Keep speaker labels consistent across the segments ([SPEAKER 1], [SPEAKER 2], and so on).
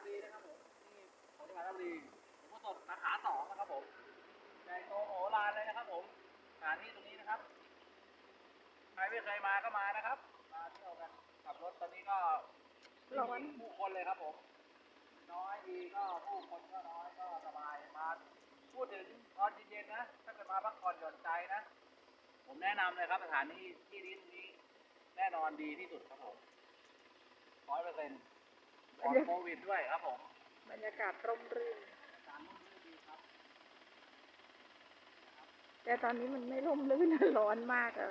[SPEAKER 1] บุรีนะครับผมนี่ของจังหวัดราชบุรีหลวงพ่อสดสาขาสองนะครับผมใหญ่โตโหฬารเลยนะครับ ผมสถานที่ตรงนี้นะครับใครไม่เคยมาก็มานะครับ มาเที่ยวกันขับรถตอนนี้ก็ไม่มีผู้คนเลยครับผม น้อยดีก็ผู้คนก็น้อยก็สบายมาพูดถึงตอนเย็นๆนะถ้าเกิดมาพักผ่อนหย่อนใจนะ ผมแนะนำเลยครับสถานที่ที่นี้ตรงนี้ แน่นอนดีที่สุดครับผมร้อยเปอร์เซ็นต์ ปลอดโควิดด้วยครับผม
[SPEAKER 2] บรรยากาศร่มรื่น แต่ตอนนี้มันไม่ร่มรื่นร้อนมากอะ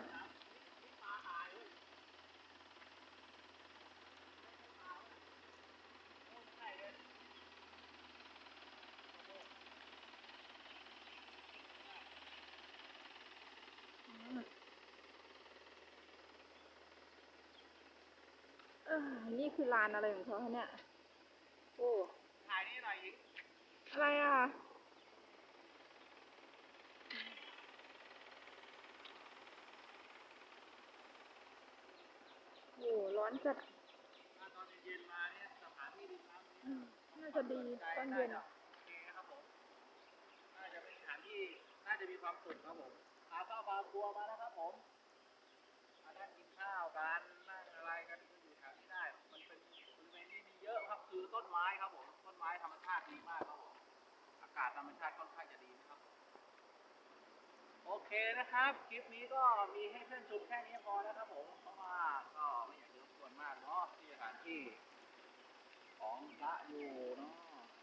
[SPEAKER 2] เออนี่คือลานอะไรของเขาคะเนี่ย โอ้
[SPEAKER 1] ถ่ายนี่หน่อยหญิง
[SPEAKER 2] อะไรอะ โอ้ร้อนจัด
[SPEAKER 1] ถ้าตอนเย็นๆมาเนี่ยสถานที่ริมน้ำ
[SPEAKER 2] อืมน่าจะดีตอนเย็นา
[SPEAKER 1] จะโอเคครับผม น่าจะเป็นสถานที่ น่าจะมีความสุขครับผมพาเข้าพาครัวมานะครับผมมานั่งกินข้าวกัน นั่งอะไรกัน ไม้ครับผมต้นไม้ธรรมชาติดีมากครับผมอากาศธรรมชาติค่อนข้างจะดีนะครับ โอเคนะครับคลิปนี้ก็มีให้เพื่อนชมแค่นี้พอนะครับผมเพราะว่าก็ไม่อยากรบกวนมากเนาะที่สถานที่ของพระอยู่เนาะ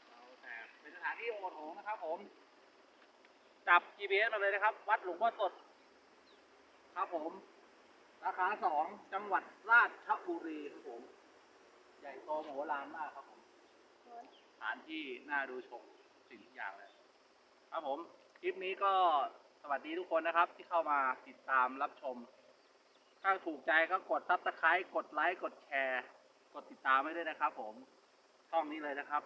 [SPEAKER 1] เราแต่เป็นสถานที่โอโถงนะครับผมจับ GPS มาเลยนะครับ วัดหลวงพ่อสด ครับผมสาขาสองจังหวัดราชบุรีครับผม ใหญ่โตโมโหลานมากครับผม ถานที่น่าดูชมสิ่งทุกอย่างเลยครับผมคลิปนี้ก็สวัสดีทุกคนนะครับที่เข้ามาติดตามรับชม ถ้าถูกใจก็กดซับสไครต์กดไลค์กดแชร์ กดติดตามไว้ด้วยนะครับ ผมช่องนี้เลยนะครับ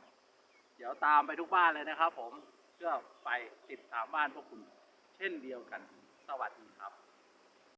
[SPEAKER 1] เดี๋ยวตามไปทุกบ้านเลยนะครับ ผมเพื่อไปติดตามบ้านพวกคุณ เช่นเดียวกัน สวัสดีครับ